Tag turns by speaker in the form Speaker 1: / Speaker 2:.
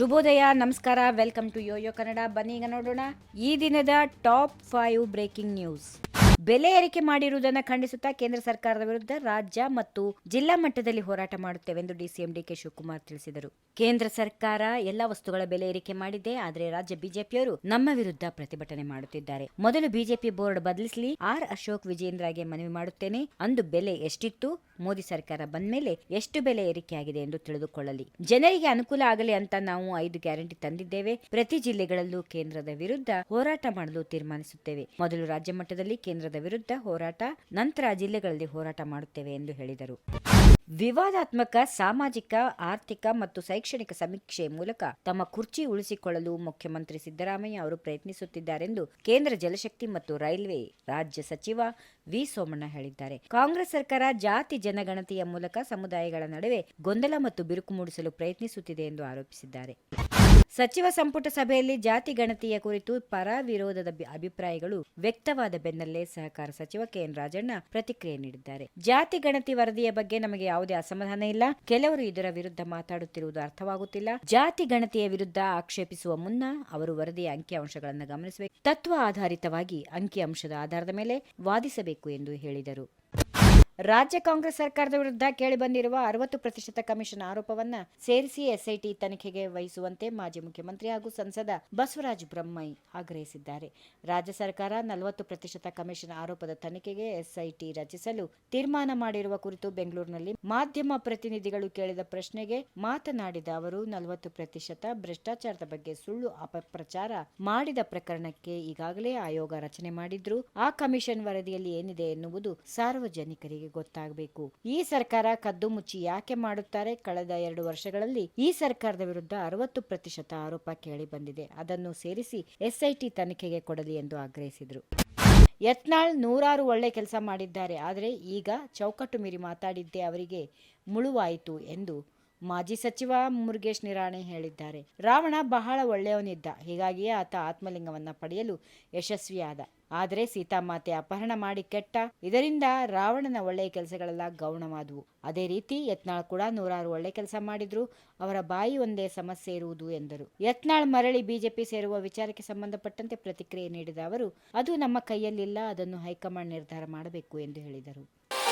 Speaker 1: ಶುಭೋದಯ, ನಮಸ್ಕಾರ welcome to Yoyo Kannada ಬನ್ನಿ ಈಗ ನೋಡೋಣ ಈ ದಿನದ ಟಾಪ್ ಫೈವ್ ಬ್ರೇಕಿಂಗ್ ನ್ಯೂಸ್ ಬೆಲೆ ಏರಿಕೆ ಮಾಡಿರುವುದನ್ನು ಖಂಡಿಸುತ್ತಾ ಕೇಂದ್ರ ಸರ್ಕಾರದ ವಿರುದ್ಧ ರಾಜ್ಯ ಮತ್ತು ಜಿಲ್ಲಾ ಮಟ್ಟದಲ್ಲಿ ಹೋರಾಟ ಮಾಡುತ್ತೇವೆ ಎಂದು ಡಿಸಿಎಂ ಡಿಕೆ ಶಿವಕುಮಾರ್ ತಿಳಿಸಿದರು. ಕೇಂದ್ರ ಸರ್ಕಾರ ಎಲ್ಲ ವಸ್ತುಗಳ ಬೆಲೆ ಏರಿಕೆ ಮಾಡಿದೆ, ಆದರೆ ರಾಜ್ಯ ಬಿಜೆಪಿಯವರು ನಮ್ಮ ವಿರುದ್ಧ ಪ್ರತಿಭಟನೆ ಮಾಡುತ್ತಿದ್ದಾರೆ. ಮೊದಲು ಬಿಜೆಪಿ ಬೋರ್ಡ್ ಬದಲಿಸಲಿ, ಆರ್ ಅಶೋಕ್ ವಿಜೇಂದ್ರಗೆ ಮನವಿ ಮಾಡುತ್ತೇನೆ. ಅಂದು ಬೆಲೆ ಎಷ್ಟಿತ್ತು? ಮೋದಿ ಸರ್ಕಾರ ಬಂದ ಮೇಲೆ ಎಷ್ಟು ಬೆಲೆ ಏರಿಕೆಯಾಗಿದೆ ಎಂದು ತಿಳಿದುಕೊಳ್ಳಲಿ. ಜನರಿಗೆ ಅನುಕೂಲ ಆಗಲಿ ಅಂತ ನಾವು ಐದು ಗ್ಯಾರಂಟಿ ತಂದಿದ್ದೇವೆ. ಪ್ರತಿ ಜಿಲ್ಲೆಗಳಲ್ಲೂ ಕೇಂದ್ರದ ವಿರುದ್ಧ ಹೋರಾಟ ಮಾಡಲು ತೀರ್ಮಾನಿಸುತ್ತೇವೆ. ಮೊದಲು ರಾಜ್ಯ ಮಟ್ಟದಲ್ಲಿ ಕೇಂದ್ರದ ವಿರುದ್ಧ ಹೋರಾಟ, ನಂತರ ಜಿಲ್ಲೆಗಳಲ್ಲಿ ಹೋರಾಟ ಮಾಡುತ್ತೇವೆ ಎಂದು ಹೇಳಿದರು. ವಿವಾದಾತ್ಮಕ, ಸಾಮಾಜಿಕ, ಆರ್ಥಿಕ ಮತ್ತು ಶೈಕ್ಷಣಿಕ ಸಮೀಕ್ಷೆ ಮೂಲಕ ತಮ್ಮ ಕುರ್ಚಿ ಉಳಿಸಿಕೊಳ್ಳಲು ಮುಖ್ಯಮಂತ್ರಿ ಸಿದ್ದರಾಮಯ್ಯ ಅವರು ಪ್ರಯತ್ನಿಸುತ್ತಿದ್ದಾರೆಂದು ಕೇಂದ್ರ ಜಲಶಕ್ತಿ ಮತ್ತು ರೈಲ್ವೆ ರಾಜ್ಯ ಸಚಿವ ವಿ. ಸೋಮಣ್ಣ ಹೇಳಿದ್ದಾರೆ. ಕಾಂಗ್ರೆಸ್ ಸರ್ಕಾರ ಜಾತಿ ಜನಗಣತಿಯ ಮೂಲಕ ಸಮುದಾಯಗಳ ನಡುವೆ ಗೊಂದಲ ಮತ್ತು ಬಿರುಕು ಮೂಡಿಸಲು ಪ್ರಯತ್ನಿಸುತ್ತಿದೆ ಎಂದು ಆರೋಪಿಸಿದ್ದಾರೆ. ಸಚಿವ ಸಂಪುಟ ಸಭೆಯಲ್ಲಿ ಜಾತಿ ಗಣತಿಯ ಕುರಿತು ಪರ ವಿರೋಧದ ಅಭಿಪ್ರಾಯಗಳು ವ್ಯಕ್ತವಾದ ಬೆನ್ನಲ್ಲೇ ಸಹಕಾರ ಸಚಿವ ಕೆಎನ್ ರಾಜಣ್ಣ ಪ್ರತಿಕ್ರಿಯೆ ನೀಡಿದ್ದಾರೆ. ಜಾತಿ ಗಣತಿ ವರದಿಯ ಬಗ್ಗೆ ನಮಗೆ ಯಾವುದೇ ಅಸಮಾಧಾನ ಇಲ್ಲ. ಕೆಲವರು ಇದರ ವಿರುದ್ಧ ಮಾತಾಡುತ್ತಿರುವುದು ಅರ್ಥವಾಗುತ್ತಿಲ್ಲ. ಜಾತಿ ಗಣತಿಯ ವಿರುದ್ಧ ಆಕ್ಷೇಪಿಸುವ ಮುನ್ನ ಅವರು ವರದಿಯ ಅಂಕಿಅಂಶಗಳನ್ನು ಗಮನಿಸಬೇಕು. ತತ್ವ ಆಧಾರಿತವಾಗಿ ಅಂಕಿಅಂಶದ ಆಧಾರದ ಮೇಲೆ ವಾದಿಸಬೇಕು ಎಂದು ಹೇಳಿದರು. ರಾಜ್ಯ ಕಾಂಗ್ರೆಸ್ ಸರ್ಕಾರದ ವಿರುದ್ಧ ಕೇಳಿಬಂದಿರುವ ಅರವತ್ತು ಪ್ರತಿಶತ ಕಮಿಷನ್ ಆರೋಪವನ್ನ ಸೇರಿಸಿ ಎಸ್ಐಟಿ ತನಿಖೆಗೆ ವಹಿಸುವಂತೆ ಮಾಜಿ ಮುಖ್ಯಮಂತ್ರಿ ಹಾಗೂ ಸಂಸದ ಬಸವರಾಜ ಬೊಮ್ಮಾಯಿ ಆಗ್ರಹಿಸಿದ್ದಾರೆ. ರಾಜ್ಯ ಸರ್ಕಾರ ನಲವತ್ತು ಪ್ರತಿಶತ ಕಮಿಷನ್ ಆರೋಪದ ತನಿಖೆಗೆ ಎಸ್ಐಟಿ ರಚಿಸಲು ತೀರ್ಮಾನ ಮಾಡಿರುವ ಕುರಿತು ಬೆಂಗಳೂರಿನಲ್ಲಿ ಮಾಧ್ಯಮ ಪ್ರತಿನಿಧಿಗಳು ಕೇಳಿದ ಪ್ರಶ್ನೆಗೆ ಮಾತನಾಡಿದ ಅವರು, ನಲವತ್ತು ಪ್ರತಿಶತ ಭ್ರಷ್ಟಾಚಾರದ ಬಗ್ಗೆ ಸುಳ್ಳು ಅಪಪ್ರಚಾರ ಮಾಡಿದ ಪ್ರಕರಣಕ್ಕೆ ಈಗಾಗಲೇ ಆಯೋಗ ರಚನೆ ಮಾಡಿದ್ರು. ಆ ಕಮಿಷನ್ ವರದಿಯಲ್ಲಿ ಏನಿದೆ ಎನ್ನುವುದು ಸಾರ್ವಜನಿಕರಿಗೆ ಗೊತ್ತಾಗಬೇಕು. ಈ ಸರ್ಕಾರ ಕದ್ದು ಮುಚ್ಚಿ ಯಾಕೆ ಮಾಡುತ್ತಾರೆ? ಕಳೆದ ಎರಡು ವರ್ಷಗಳಲ್ಲಿ ಈ ಸರ್ಕಾರದ ವಿರುದ್ಧ ಅರವತ್ತು ಪ್ರತಿಶತ ಆರೋಪ ಕೇಳಿ ಬಂದಿದೆ ಅದನ್ನು ಸೇರಿಸಿ ಎಸ್ಐಟಿ ತನಿಖೆಗೆ ಕೊಡಲಿ ಎಂದು ಆಗ್ರಹಿಸಿದರು. ಯತ್ನಾಳ್ ನೂರಾರು ಒಳ್ಳೆ ಕೆಲಸ ಮಾಡಿದ್ದಾರೆ. ಆದರೆ ಈಗ ಚೌಕಟ್ಟು ಮೀರಿ ಮಾತಾಡಿದ್ದೇ ಅವರಿಗೆ ಮುಳುವಾಯಿತು ಎಂದು ಮಾಜಿ ಸಚಿವ ಮುರುಗೇಶ್ ನಿರಾಣೆ ಹೇಳಿದ್ದಾರೆ. ರಾವಣ ಬಹಳ ಒಳ್ಳೆಯವನಿದ್ದ, ಹೀಗಾಗಿಯೇ ಆತ ಆತ್ಮಲಿಂಗವನ್ನ ಪಡೆಯಲು ಯಶಸ್ವಿಯಾದ. ಆದರೆ ಸೀತಾಮಾತೆ ಅಪಹರಣ ಮಾಡಿ ಕೆಟ್ಟ, ಇದರಿಂದ ರಾವಣನ ಒಳ್ಳೆಯ ಕೆಲಸಗಳೆಲ್ಲ ಗೌಣವಾದವು. ಅದೇ ರೀತಿ ಯತ್ನಾಳ್ ಕೂಡ ನೂರಾರು ಒಳ್ಳೆ ಕೆಲಸ ಮಾಡಿದ್ರು, ಅವರ ಬಾಯಿ ಒಂದೇ ಸಮಸ್ಯೆ ಇರುವುದು ಎಂದರು. ಯತ್ನಾಳ್ ಮರಳಿ ಬಿಜೆಪಿ ಸೇರುವ ವಿಚಾರಕ್ಕೆ ಸಂಬಂಧಪಟ್ಟಂತೆ ಪ್ರತಿಕ್ರಿಯೆ ನೀಡಿದ ಅವರು, ಅದು ನಮ್ಮ ಕೈಯಲ್ಲಿಲ್ಲ, ಅದನ್ನು ಹೈಕಮಾಂಡ್ ನಿರ್ಧಾರ ಮಾಡಬೇಕು ಎಂದು ಹೇಳಿದರು.